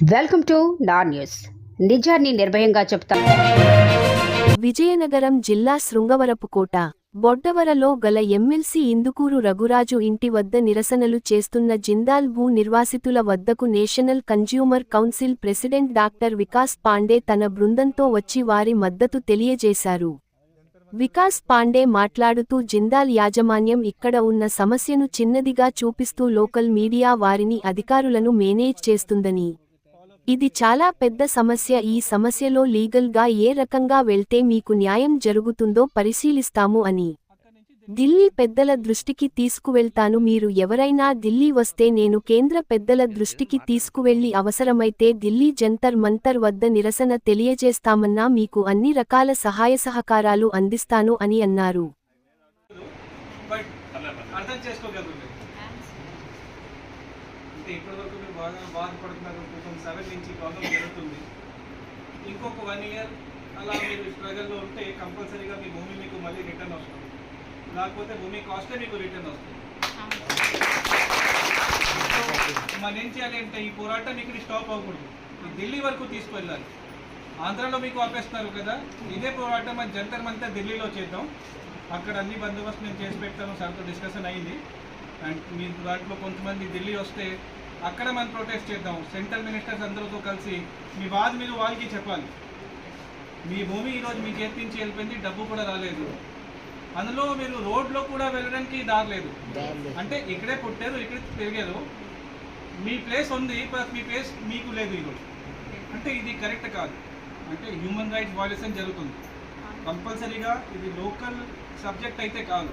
Welcome to నా news. నిజాన్ని నిర్భయంగా చెప్తాం విజయనగరం జిల్లా శృంగవరపుకోట బొడ్డవరలో గల ఎమ్మెల్సీ ఇందుకూరు రఘురాజు ఇంటి వద్ద నిరసనలు చేస్తున్న జిందాల్ భూ నిర్వాసితుల వద్దకు national consumer council president doctor Vikas Pandey తన బృందంతో వచ్చి వారి మద్దతు తెలియజేశారు. వికాస్ పాండే మాట్లాడుతూ జిందాల్ యాజమాన్యం ఇక్కడ ఉన్న సమస్యను చిన్నదిగా చూపిస్తూ లోకల్ మీడియా వారిని అధికారులను మేనేజ్ చేస్తుందని ఇది చాలా పెద్ద సమస్య. ఈ సమస్యలో లీగల్గా ఏ రకంగా వెళ్తే మీకు న్యాయం జరుగుతుందో పరిశీలిస్తాము అని. ఢిల్లీ పెద్దల దృష్టికి తీసుకువెళ్తాను. మీరు ఎవరైనా ఢిల్లీ వస్తే నేను కేంద్ర పెద్దల దృష్టికి తీసుకువెళ్ళి అవసరమైతే ఢిల్లీ జంతర్ మంతర్ వద్ద నిరసన తెలియజేస్తామన్నా మీకు అన్ని రకాల సహాయ సహకారాలు అందిస్తాను అని అన్నారు. అర్థం చేసుకోగలరు మీరు అంటే ఇప్పటి వరకు మీరు బాగా బాధపడుతున్నారు థౌసండ్ సెవెన్ నుంచి ప్రాబ్లం జరుగుతుంది. ఇంకొక వన్ ఇయర్ అలా మీరు స్ట్రగల్లో ఉంటే కంపల్సరీగా మీ భూమి మీకు మళ్ళీ రిటర్న్ వస్తుంది. లేకపోతే భూమి కాస్టే మీకు రిటర్న్ వస్తుంది. మనం ఏం చేయాలి అంటే ఈ పోరాటం ఇక్కడ స్టాప్ అవ్వకూడదు. ఢిల్లీ వరకు తీసుకువెళ్ళాలి. ఆంధ్రాలో మీకు ఆపేస్తున్నారు కదా ఇదే పోరాటం మన జంతర్ మంతర్ ఢిల్లీలో చేద్దాం. అక్కడ అన్ని బందోబస్తు నేను చేసి పెడతాను సార్తో డిస్కషన్ అయింది. అండ్ మీ దాంట్లో కొంతమంది ఢిల్లీ వస్తే అక్కడ మనం ప్రొటెస్ట్ చేద్దాం. సెంట్రల్ మినిస్టర్స్ అందరితో కలిసి మీ బాధ మీరు వాళ్ళకి చెప్పాలి. మీ భూమి ఈరోజు మీ చేతి నుంచి వెళ్ళిపోయింది డబ్బు కూడా రాలేదు. అందులో మీరు రోడ్లో కూడా వెళ్ళడానికి దారి లేదు. అంటే ఇక్కడే పుట్టారు ఇక్కడే పెరిగారు. మీ ప్లేస్ ఉంది మీ ప్లేస్ మీకు లేదు ఈరోజు. అంటే ఇది కరెక్ట్ కాదు. అంటే హ్యూమన్ రైట్స్ వయలేషన్ జరుగుతుంది. కంపల్సరీగా ఇది లోకల్ సబ్జెక్ట్ అయితే కాదు.